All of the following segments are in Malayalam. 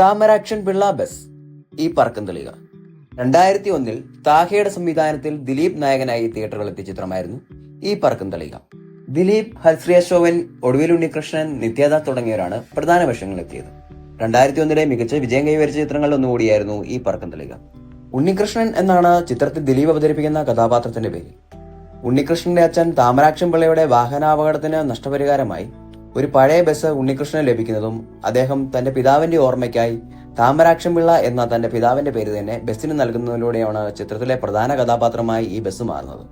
താമരാക്ഷൻ പിള്ള ബസ് ഈ പറക്കം തെളിയുക രണ്ടായിരത്തി ഒന്നിൽ താഹയുടെ സംവിധാനത്തിൽ ദിലീപ് നായകനായി തിയേറ്ററുകളെത്തിയ ചിത്രമായിരുന്നു ഈ പറക്കം തെളിയുക ദിലീപ് ഹൽശ്രിയ ശോവൻ ഒടുവിൽ ഉണ്ണികൃഷ്ണൻ നിത്യദാസ് തുടങ്ങിയവരാണ് പ്രധാന വേഷങ്ങളിലെത്തിയത് രണ്ടായിരത്തി ഒന്നിലെ മികച്ച വിജയം കൈവരിച്ച ചിത്രങ്ങളിൽ ഒന്നുകൂടിയായിരുന്നു ഈ പറക്കം തെളിയുക ഉണ്ണികൃഷ്ണൻ എന്നാണ് ചിത്രത്തിൽ ദിലീപ് അവതരിപ്പിക്കുന്ന കഥാപാത്രത്തിന്റെ പേര്. ഉണ്ണികൃഷ്ണന്റെ അച്ഛൻ താമരാക്ഷൻ പിള്ളയുടെ വാഹനാപകടത്തിന് നഷ്ടപരിഹാരമായി ഒരു പഴയ ബസ് ഉണ്ണികൃഷ്ണന് ലഭിക്കുന്നതും അദ്ദേഹം തന്റെ പിതാവിന്റെ ഓർമ്മയ്ക്കായി താമരാക്ഷം പിള്ള എന്ന തന്റെ പിതാവിന്റെ പേര് തന്നെ ബസ്സിന് നൽകുന്നതിലൂടെയാണ് ചിത്രത്തിലെ പ്രധാന കഥാപാത്രമായി ഈ ബസ് മാറുന്നത്.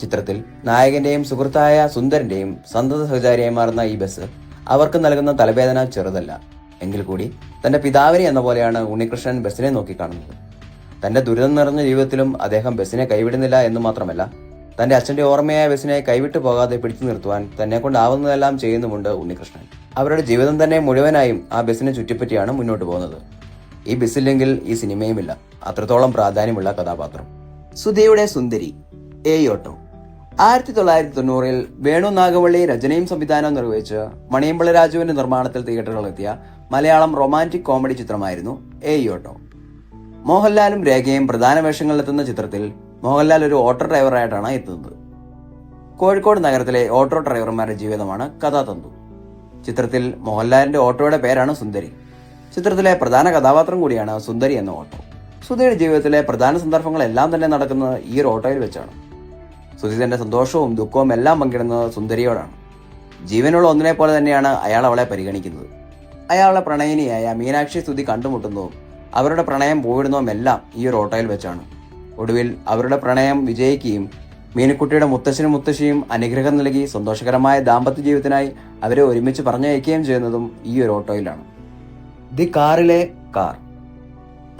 ചിത്രത്തിൽ നായകന്റെയും സുഹൃത്തായ സുന്ദരന്റെയും സന്തത സഹചാരിയായി മാറുന്ന ഈ ബസ് അവർക്ക് നൽകുന്ന തലവേദന ചെറുതല്ല. എങ്കിൽ കൂടി തന്റെ പിതാവിനെ എന്ന പോലെയാണ് ഉണ്ണികൃഷ്ണൻ ബസ്സിനെ നോക്കിക്കാണുന്നത് തന്റെ ദുരിതം നിറഞ്ഞ ജീവിതത്തിലും അദ്ദേഹം ബസ്സിനെ കൈവിടുന്നില്ല എന്ന് മാത്രമല്ല തന്റെ അച്ഛന്റെ ഓർമ്മയായ ബസ്സിനെ കൈവിട്ടു പോകാതെ പിടിച്ചു നിർത്തുവാൻ തന്നെ കൊണ്ടാവുന്നതെല്ലാം ചെയ്യുന്നുമുണ്ട് ഉണ്ണികൃഷ്ണൻ. അവരുടെ ജീവിതം തന്നെ മുഴുവനായും ആ ബസ്സിനെ ചുറ്റിപ്പറ്റിയാണ് മുന്നോട്ട് പോകുന്നത്. ഈ ബസ്സില്ലെങ്കിൽ ഈ സിനിമയുമില്ല. അത്രത്തോളം പ്രാധാന്യമുള്ള കഥാപാത്രം. സുധയുടെ സുന്ദരി എ ഓട്ടോ ആയിരത്തി തൊള്ളായിരത്തി തൊണ്ണൂറിൽ വേണു നാഗവള്ളി രചനയും സംവിധാനവും നിർവഹിച്ച് മണിയമ്പിള രാജുവിന്റെ നിർമ്മാണത്തിൽ തിയേറ്ററുകളിലെത്തിയ മലയാളം റൊമാന്റിക് കോമഡി ചിത്രമായിരുന്നു എ ഓട്ടോ മോഹൻലാലും രേഖയും പ്രധാന വേഷങ്ങളിലെത്തുന്ന ചിത്രത്തിൽ മോഹൻലാൽ ഒരു ഓട്ടോ ഡ്രൈവറായിട്ടാണ് എത്തുന്നത്. കോഴിക്കോട് നഗരത്തിലെ ഓട്ടോ ഡ്രൈവർമാരുടെ ജീവിതമാണ് കഥാതന്തു. ചിത്രത്തിൽ മോഹൻലാലിന്റെ ഓട്ടോയുടെ പേരാണ് സുന്ദരി. ചിത്രത്തിലെ പ്രധാന കഥാപാത്രം കൂടിയാണ് സുന്ദരി എന്ന ഓട്ടോ. സുധിയുടെ ജീവിതത്തിലെ പ്രധാന സന്ദർഭങ്ങളെല്ലാം തന്നെ നടക്കുന്നത് ഈ ഒരു ഓട്ടോയിൽ വെച്ചാണ്. സുധി തന്റെ സന്തോഷവും ദുഃഖവും എല്ലാം പങ്കിടുന്നത് സുന്ദരിയോടാണ്. ജീവനുള്ള ഒന്നിനെ പോലെ തന്നെയാണ് അയാൾ അവളെ പരിഗണിക്കുന്നത്. അയാളുടെ പ്രണയിനിയായ മീനാക്ഷി സ്തുതി കണ്ടുമുട്ടുന്നതും അവരുടെ പ്രണയം പോയിടുന്നതുമെല്ലാം ഈ ഒരു ഓട്ടോയിൽ വെച്ചാണ്. ഒടുവിൽ അവരുടെ പ്രണയം വിജയിക്കുകയും മീനുക്കുട്ടിയുടെ മുത്തശ്ശനും മുത്തശ്ശിയും അനുഗ്രഹം നൽകി സന്തോഷകരമായ ദാമ്പത്യ ജീവിതത്തിനായി അവരെ ഒരുമിച്ച് പറഞ്ഞയക്കുകയും ചെയ്യുന്നതും ഈ ഒരു ഓട്ടോയിലാണ്. ദി കാറിലെ കാർ.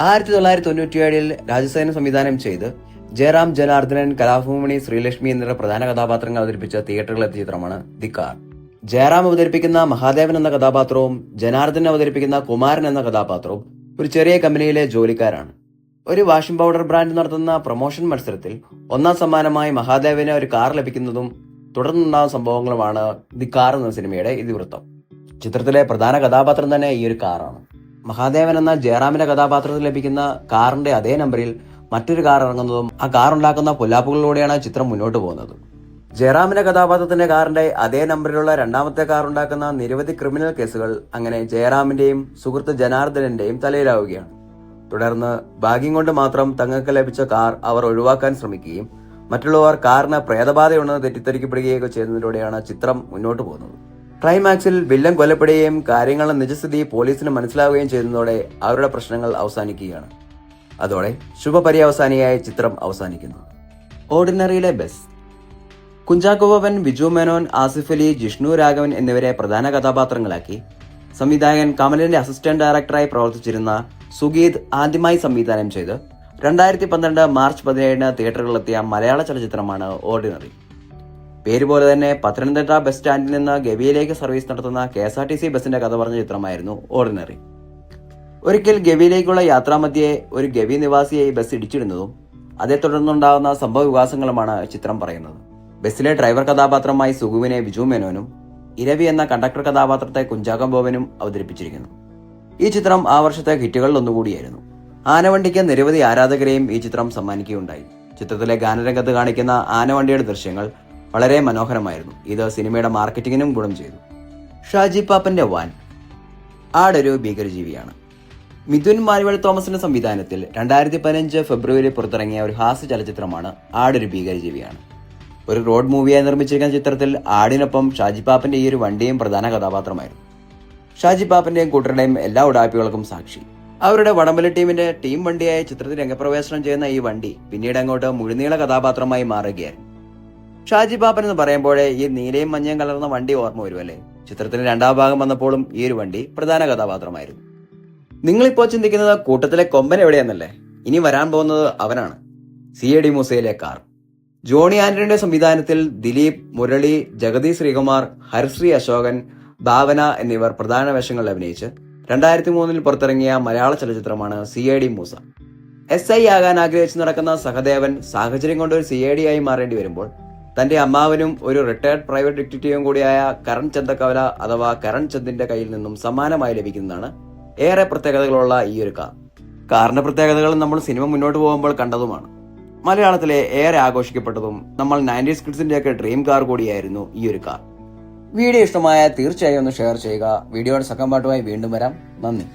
ആയിരത്തി തൊള്ളായിരത്തി തൊണ്ണൂറ്റിയേഴിൽ രാജസേന സംവിധാനം ചെയ്ത് ജയറാം ജനാർദ്ദനൻ കലാഭൂമണി ശ്രീലക്ഷ്മി എന്നിവരുടെ പ്രധാന കഥാപാത്രങ്ങൾ അവതരിപ്പിച്ച തിയേറ്ററുകളിലെത്തിയ ചിത്രമാണ് ദി കാർ. ജയറാം അവതരിപ്പിക്കുന്ന മഹാദേവൻ എന്ന കഥാപാത്രവും ജനാർദ്ദൻ അവതരിപ്പിക്കുന്ന കുമാരൻ എന്ന കഥാപാത്രവും ഒരു ചെറിയ കമ്പനിയിലെ ജോലിക്കാരാണ്. ഒരു വാഷിംഗ് പൗഡർ ബ്രാൻഡ് നടത്തുന്ന പ്രൊമോഷൻ മത്സരത്തിൽ ഒന്നാം സമ്മാനമായി മഹാദേവന് ഒരു കാർ ലഭിക്കുന്നതും തുടർന്നുണ്ടാകുന്ന സംഭവങ്ങളുമാണ് ദി കാർ എന്ന സിനിമയുടെ ഇതിവൃത്തം. ചിത്രത്തിലെ പ്രധാന കഥാപാത്രം തന്നെ ഈ ഒരു കാറാണ്. മഹാദേവൻ എന്ന ജയറാമിന്റെ കഥാപാത്രത്തിൽ ലഭിക്കുന്ന കാറിന്റെ അതേ നമ്പറിൽ മറ്റൊരു കാർ ഇറങ്ങുന്നതും ആ കാർ ഉണ്ടാക്കുന്ന പൊല്ലാപ്പുകളിലൂടെയാണ് ചിത്രം മുന്നോട്ട് പോകുന്നത്. ജയറാമിന്റെ കഥാപാത്രത്തിന്റെ കാറിന്റെ അതേ നമ്പറിലുള്ള രണ്ടാമത്തെ കാർ ഉണ്ടാക്കുന്ന നിരവധി ക്രിമിനൽ കേസുകൾ അങ്ങനെ ജയറാമിന്റെയും സുഹൃത്ത് ജനാർദ്ദനന്റെയും തലയിലാവുകയാണ്. തുടർന്ന് ഭാഗ്യം കൊണ്ട് മാത്രം തങ്ങൾക്ക് ലഭിച്ച കാർ അവർ ഒഴിവാക്കാൻ ശ്രമിക്കുകയും മറ്റുള്ളവർ കാറിന് പ്രേതബാധയുണ്ടെന്ന് തെറ്റിദ്ധരിക്കപ്പെടുകയൊക്കെ ചെയ്യുന്നതിലൂടെയാണ് ചിത്രം മുന്നോട്ട് പോകുന്നത്. ക്ലൈമാക്സിൽ വില്ലൻ കൊല്ലപ്പെടുകയും കാര്യങ്ങളുടെ നിജസ്ഥിതി പോലീസിന് മനസ്സിലാവുകയും ചെയ്യുന്നതോടെ അവരുടെ പ്രശ്നങ്ങൾ അവസാനിക്കുകയാണ്. അതോടെ ശുഭപര്യവസാനിയായ ചിത്രം അവസാനിക്കുന്നു. ഓർഡിനറിയിലെ ബസ് കുഞ്ചാക്കോ ബോബൻ ബിജു മേനോൻ ആസിഫ് അലി ജിഷ്ണു രാഘവൻ എന്നിവരെ പ്രധാന കഥാപാത്രങ്ങളാക്കി. സംവിധായകൻ കമലിന്റെ അസിസ്റ്റന്റ് ഡയറക്ടറായി പ്രവർത്തിച്ചിരുന്ന സുഗീത് ആദ്യമായി സംവിധാനം ചെയ്ത് രണ്ടായിരത്തി പന്ത്രണ്ട് മാർച്ച് പതിനേഴിന് തിയേറ്ററുകളിലെത്തിയ മലയാള ചലച്ചിത്രമാണ് ഓർഡിനറി. പേര് പോലെ തന്നെ പത്തനംതിട്ട ബസ് സ്റ്റാൻഡിൽ നിന്ന് ഗവിയിലേക്ക് സർവീസ് നടത്തുന്ന K S R T C ബസിന്റെ കഥ പറഞ്ഞ ചിത്രമായിരുന്നു ഓർഡിനറി. ഒരിക്കൽ ഗവിയിലേക്കുള്ള യാത്രാമധ്യേ ഒരു ഗവി നിവാസിയെ ബസ് ഇടിച്ചിടുന്നതും അതേ തുടർന്നുണ്ടാകുന്ന സംഭവ വികാസങ്ങളുമാണ് ചിത്രം പറയുന്നത്. ബസ്സിലെ ഡ്രൈവർ കഥാപാത്രമായി സുഗുവിനെ ബിജു മേനോനും ഇരവി എന്ന കണ്ടക്ടർ കഥാപാത്രത്തെ കുഞ്ചാക്കം ബോബനും അവതരിപ്പിച്ചിരിക്കുന്നു. ഈ ചിത്രം ആ വർഷത്തെ ഹിറ്റുകളിൽ ഒന്നുകൂടിയായിരുന്നു ആനവണ്ടിക്ക് നിരവധി ആരാധകരെയും ഈ ചിത്രം സമ്മാനിക്കുകയുണ്ടായി. ചിത്രത്തിലെ ഗാനരംഗത്ത് കാണിക്കുന്ന ആനവണ്ടിയുടെ ദൃശ്യങ്ങൾ വളരെ മനോഹരമായിരുന്നു. ഇത് സിനിമയുടെ മാർക്കറ്റിങ്ങിനും ഗുണം ചെയ്തു. ഷാജി പാപ്പന്റെ വാൻ ആടൊരു ഭീകരജീവിയാണ്. മിഥുൻ മാനുവൽ തോമസിന്റെ സംവിധാനത്തിൽ രണ്ടായിരത്തി പതിനഞ്ച് ഫെബ്രുവരി പുറത്തിറങ്ങിയ ഒരു ഹാസ്യ ചലച്ചിത്രമാണ് ആടൊരു ഭീകരജീവിയാണ്. ഒരു റോഡ് മൂവിയായി നിർമ്മിച്ചിരിക്കുന്ന ചിത്രത്തിൽ ആടിനൊപ്പം ഷാജി പാപ്പന്റെ ഈ ഒരു വണ്ടിയും പ്രധാന കഥാപാത്രമായിരുന്നു. ഷാജി പാപ്പന്റെയും കൂട്ടരുടെയും എല്ലാ ഉടാപ്പികൾക്കും സാക്ഷി. അവരുടെ വടംവലി ടീമിന്റെ ടീം വണ്ടിയായ ചിത്രത്തിൽ രംഗപ്രവേശനം ചെയ്യുന്ന ഈ വണ്ടി പിന്നീട് അങ്ങോട്ട് മുഴുനീള കഥാപാത്രമായി മാറുകയായിരുന്നു. ഷാജി പാപ്പൻ എന്ന് പറയുമ്പോഴേ ഈ നീലയും മഞ്ഞയും കലർന്ന വണ്ടി ഓർമ്മ വരുമല്ലേ? ചിത്രത്തിന്റെ രണ്ടാം ഭാഗം വന്നപ്പോഴും ഈ ഒരു വണ്ടി പ്രധാന കഥാപാത്രമായിരുന്നു. നിങ്ങളിപ്പോ ചിന്തിക്കുന്നത് കൂട്ടത്തിലെ കൊമ്പൻ എവിടെയെന്നല്ലേ? ഇനി വരാൻ പോകുന്നത് അവനാണ്. സി എ ഡി മൂസയിലെ കാർ. ജോണി ആന്റണിയുടെ സംവിധാനത്തിൽ ദിലീപ് മുരളി ജഗതി ശ്രീകുമാർ ഹരിശ്രീ അശോകൻ ഭാവന എന്നിവർ പ്രധാന വേഷങ്ങളിൽ അഭിനയിച്ച് രണ്ടായിരത്തി മൂന്നിൽ പുറത്തിറങ്ങിയ മലയാള ചലച്ചിത്രമാണ് C I D Moosa. S I ആകാൻ ആഗ്രഹിച്ച് നടക്കുന്ന സഹദേവൻ സാഹചര്യം കൊണ്ട് ഒരു സി ഐ ഡി ആയി മാറേണ്ടി വരുമ്പോൾ തന്റെ അമ്മാവനും ഒരു റിട്ടയർഡ് പ്രൈവറ്റ് ഡിറ്റക്റ്റീവും കൂടിയായ കരൺ ചന്ദക്കവല അഥവാ കരൺ ചന്ദിന്റെ കയ്യിൽ നിന്നും സമ്മാനമായി ലഭിക്കുന്നതാണ് ഏറെ പ്രത്യേകതകളുള്ള ഈ ഒരു കാർ. കാറിന്റെ പ്രത്യേകതകൾ നമ്മൾ സിനിമ മുന്നോട്ട് പോകുമ്പോൾ കണ്ടതുമാണ്. മലയാളത്തിലെ ഏറെ ആഘോഷിക്കപ്പെട്ടതും നമ്മൾ നയന്റീസ് കിഡ്സിന്റെ ഒക്കെ ഡ്രീം കാർ കൂടിയായിരുന്നു ഈ ഒരു കാർ വീഡിയോ ഇഷ്ടമായ തീർച്ചയായും ഒന്ന് ഷെയർ ചെയ്യുക. വീഡിയോയുടെ സെക്കൻഡ് പാർട്ടുമായി വീണ്ടും വരാം. നന്ദി.